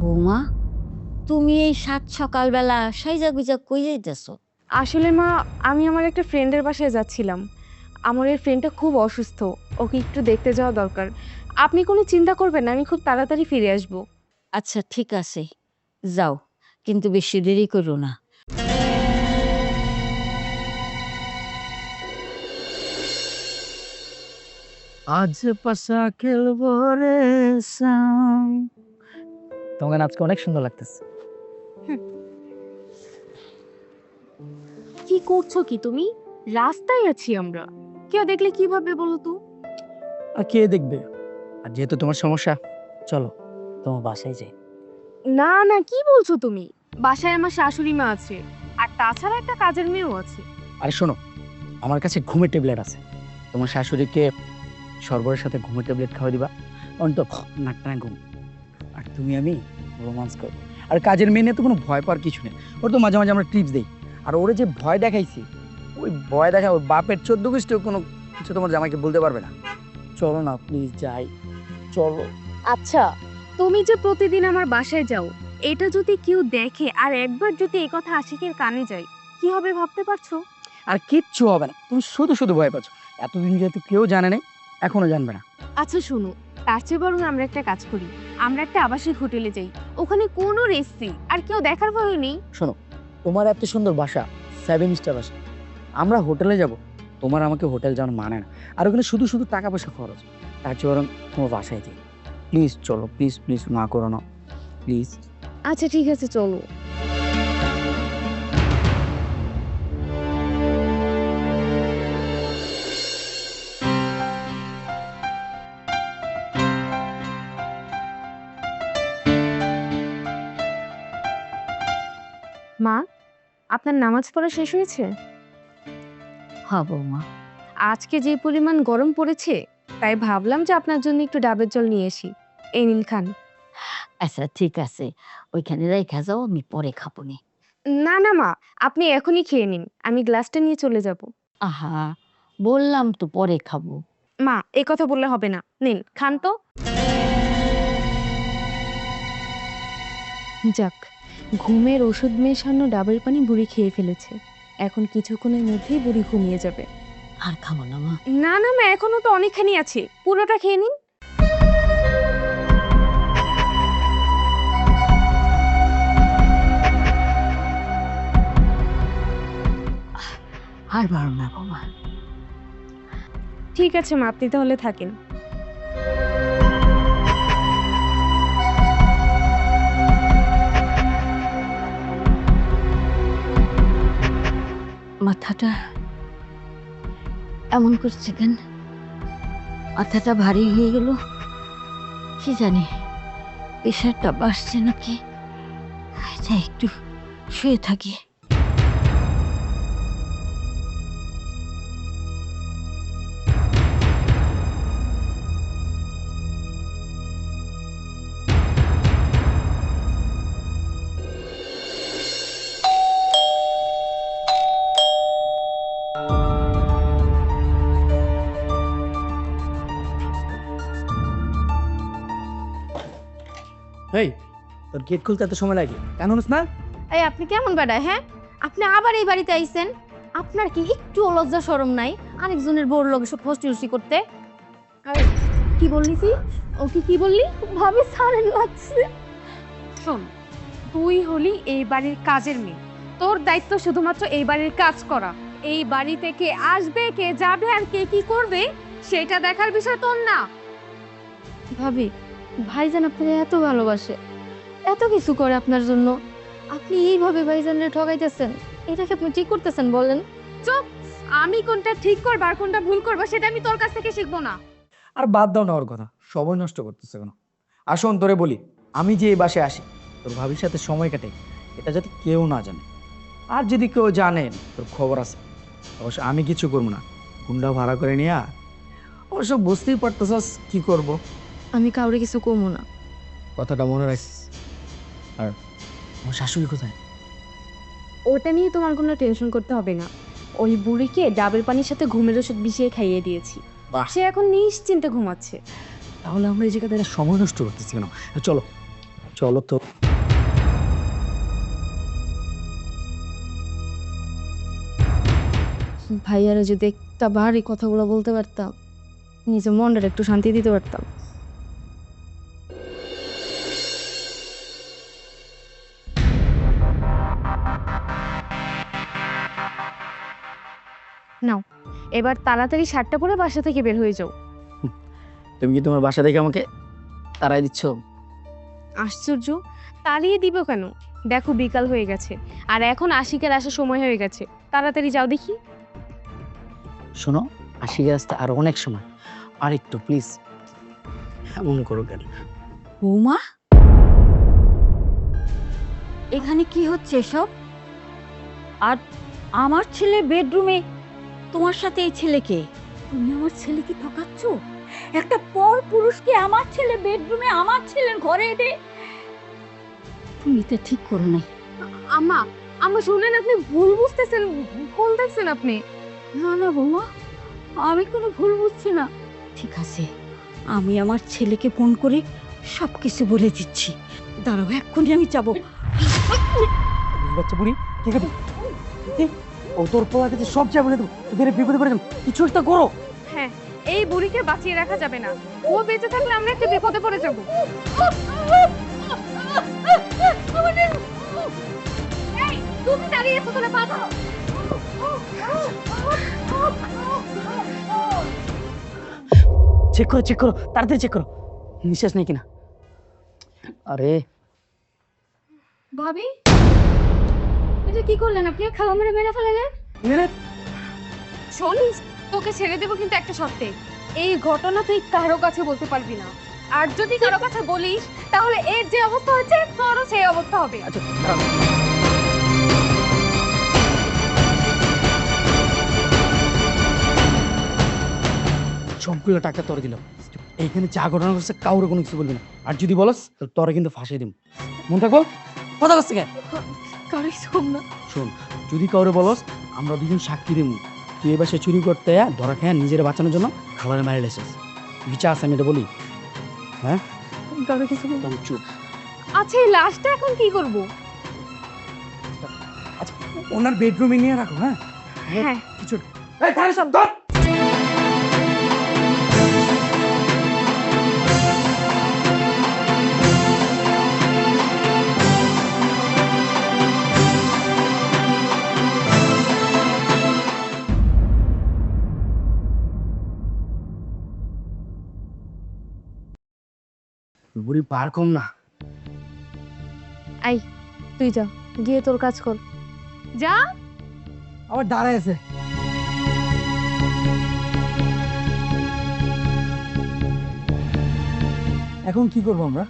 বৌমা তুমি এই সাত সকালবেলা সাইজা গুজা কই যাইতেছো? আসলে মা আমি আমার একটা ফ্রেন্ডের বাসায় যাচ্ছিলাম। আমার এই ফ্রেন্ডটা খুব অসুস্থ ওকে একটু দেখতে যাওয়া দরকার। আপনি কোনো চিন্তা করবেন না আমি খুব তাড়াতাড়ি ফিরে আসব। আচ্ছা ঠিক আছে যাও কিন্তু বেশি দেরি করো না। আজ পাশা খেলব রে সাম তোমাকে আজকে অনেক সুন্দর লাগতেছে। কি করছ কি তুমি? রাস্তায় আছি আমরা। কেউ দেখলে কীভাবে বলো তো? আর কে দেখবে? আর যেহেতু তোমার সমস্যা চলো তোমার বাসায় যাই। না না কি বলছো তুমি? বাসায় আমার শাশুড়ি মা আছে আর তাছাড়া একটা কাজের মেয়েও আছে। আরে শোনো আমার কাছে ঘুমের ট্যাবলেট আছে। তোমার শাশুড়িকে সর্বরের সাথে ঘুমের ট্যাবলেট খাওয়া দিবা। অন্তত নাক টানা ঘুম। তুমি আমি রোমান্স করো আর কাজের মেয়ে তো কোনো ভয় পাওয়ার কিছু নেই। ওর তো মাঝে মাঝে আমরা টিপস দিই। আর ওরে যে ভয় দেখাইছি ওই ভয় দেখা ওই বাপের চোদ্দ গোষ্ঠীও কোনো কিছু তোমার জামাইকে বলতে পারবে না। চলো না প্লিজ যাই। চলো। আচ্ছা তুমি যে প্রতিদিন আমার বাসায় যাও এটা যদি কেউ দেখে আর একবার যদি এই কথা আশিকের কানে যায় কি হবে ভাবতে পারছ? আর কিচ্ছু হবে না। তুমি শুধু শুধু ভয় পাচ্ছ। এতদিন যেহেতু কেউ জানে নাই এখনও জানবে না। আচ্ছা শোনো তার চেয়ে বরং আমরা একটা কাজ করি। আমরা একটা আবাসিক হোটেলে যাই। ওখানে কোনো রেসি আর কেউ দেখার ভয় নেই। শোনো তোমার এত সুন্দর বাসা সেভেন স্টার বাসা। আমরা হোটেলে যাব। তোমার আমাকে হোটেল যাওয়ার মানে না। আর ওখানে শুধু শুধু টাকা পয়সা খরচ। তার চেয়ে বরং তোমার বাসায় যাই। প্লিজ চলো প্লিজ প্লিজ না করো না। প্লিজ। আচ্ছা ঠিক আছে চলো। মা আপনার নামাজ পড়া শেষ হয়েছে? হ বৌমা। আজকে যে পরিমাণ গরম পড়েছে তাই ভাবলাম যে আপনার জন্য একটু ডাবের জল নিয়ে আসি। এই নিন খান। আচ্ছা ঠিক আছে। ওইখানে রেখা যাও আমি পরে খাব নি। না না মা আপনি এখনই খেয়ে নিন। আমি গ্লাসটা নিয়ে চলে যাব। আহা বললাম তো পরে খাব। মা এই কথা বললে হবে না। নিন খান তো। যাক। ঘুমের ওষুধ মেশানো ডাবের পানি বুড়ি খেয়ে ফেলেছে। এখন কিছুক্ষণের মধ্যেই বুড়ি ঘুমিয়ে যাবে। আর খাব না মা। না না মা এখনও তো অনেকখানি আছে। পুরোটা খেয়ে নিন। আর পারো না ঠিক আছে মা আপনি তাহলে থাকেন। মাথাটা এমন করছে কেন? মাথাটা ভারী হয়ে গেল। কি জানি প্রেশারটা বাড়ছে নাকি? যাই একটু শুয়ে থাকি। এই তোর গেট খুলতে এত সময় লাগে। কেন হনুস না? এই আপনি কেমন বেড়ায় হ্যাঁ? আপনি আবার এই বাড়িতে আইছেন? আপনার কি একটু লজ্জা শরম নাই? আরেকজনের বউর লগে সব উষ্টি করতে? কি বললি তুই? ও কি কি বললি? ভাবে সারেন লাগছে। শোন তুই হলি এই বাড়ির কাজের মেয়ে। তোর দায়িত্ব শুধুমাত্র এই বাড়ির কাজ করা। এই বাড়িতে কে আসবে কে যাবে আর কে কি করবে সেটা দেখার বিষয় তোর না। ভাবি ভাইজান আপনাকে এত ভালোবাসে এত কিছু করে আপনার জন্য। আপনি এইভাবে ভাইজানরে ঠকাইতেছেন এটা কি আপনি ঠিক করতেছেন বলেন? চুপ! আমি কোনটা ঠিক করব আর কোনটা ভুল করব সেটা আমি তোর কাছ থেকে শিখব না। আর বাদ দাও না ওর কথা সময় নষ্ট করতেছে কেন? আসুন তোরে বলি আমি যে এই বাসে আসি তোর ভাবির সাথে সময় কাটাই এটা যাতে কেউ না জানে। আর যদি কেউ জানে তোর খবর আছে। অবশ্য আমি কিছু করব না গুন্ডা ভাড়া করে নিয়ে অবশ্য বুঝতেই পারতেছস কি করব। আমি কাউরে কিছু কমু না। কথাটা মনে রাখিস। আর আমার শাশুড়ি কোথায়? ওটা নিয়ে তোমার কোনো টেনশন করতে হবে না। ওই বুড়িকে ডাবের পানির সাথে ঘুমের ওষুধ মিশিয়ে খাইয়ে দিয়েছি। বাহ। সে এখন নিশ্চিন্তে ঘুমাচ্ছে। তাহলে আমরা এই জায়গাতে সময় নষ্ট করতেছি কেন? চলো চলো তো। ভাইয়ারা যদি একটা বার এই কথাগুলো বলতে পারতাম নিজের মনটা একটু শান্তি দিতে পারতাম। নাও এবার তাড়াতাড়ি শার্টটা পরে বাসা থেকে বের হয়ে যাও। তুমি কি তোমার বাসা থেকে আমাকে তারাই দিচ্ছ? আশ্চর্য তাড়িয়ে দিব কেন? দেখো বিকাল হয়ে গেছে আর এখন আশিকের আসার সময় হয়ে গেছে। তাড়াতাড়ি যাও দেখি। শোনো আশিকের আসতে আর অনেক সময়। আর একটু প্লিজ এমন করো কেন? বৌমা? এখানে কি হচ্ছে এসব? আর আমার ছেলে বেডরুমে তোমার সাথে এই ছেলেকে? তুমি আমার ছেলেকে ঠকাচ্ছ? একটা পর পুরুষকে আমার ছেলে বেডরুমে আমার ছেলের ঘরে এনে তুমি তো ঠিক করো নাই। আম্মা আম্মা শুনেন আপনি? ভুল বুঝতেছেন ভুল দেখছেন আপনি? না না বৌমা আমি কোনো ভুল বুঝছি না। ঠিক আছে আমি আমার ছেলেকে ফোন করে সব কিছু বলে দিচ্ছি। দাঁড়াও এক্ষুনি আমি যাব। বাচ্চা বুড়ি ঠিক আছে ও তোর পোলা কাছে সব যা বলে দেবো তোদের বিপদে পড়ে যাব। কিছু একটা করো। হ্যাঁ এই বুড়িকে বাঁচিয়ে রাখা যাবে না। ও বেঁচে থাকলে আমরা একটা বিপদে পড়ে যাব। তুমি দাঁড়িয়ে আছো চেক করো চেক করো তাড়াতাড়ি চেক করো। নিঃশ্বাস নেই কিনা? আরে। ভাবি? এটা কি করলেন? আপনি খাওয়া মেরে মেরে তোকে ছেড়ে দেবো কিন্তু একটা শর্তে। এই ঘটনা তুই কারও কাছে বলতে পারবি না। আর যদি কারও কাছে বলিস তাহলে এর যে অবস্থা হয়েছে তোরও সেই অবস্থা হবে। আচ্ছা। সবগুলো টাকা তোর দিলাম। এইখানে যা ঘটনা করছে কাউরে কোনো কিছু বলবি না। আর যদি বলস তাহলে তোরে কিন্তু ফাঁসিয়ে দিব মন থাকব? কথা কে? কারোই সব না। শোন যদি কাউরে বলস আমরা দুজন সাক্ষী দিব। তুই এবার সে চুরি করতে আয়া, ধরা খেয়ে নিজের বাঁচানোর জন্য মারি লেছিস বিচার আছে আমি এটা বলি। কারও কিছু বলব না। একদম চুপ। আচ্ছা এই লাশটা এখন কি করব? আচ্ছা ওনার বেডরুমে নিয়ে রাখো হ্যাঁ? হ্যাঁ। কিছু এই ধর! বুড়ি পার কম না। তুই যা গিয়ে তোর কাজ কর। যা। আবার দাঁড়ায় আছে। এখন কি করব আমরা?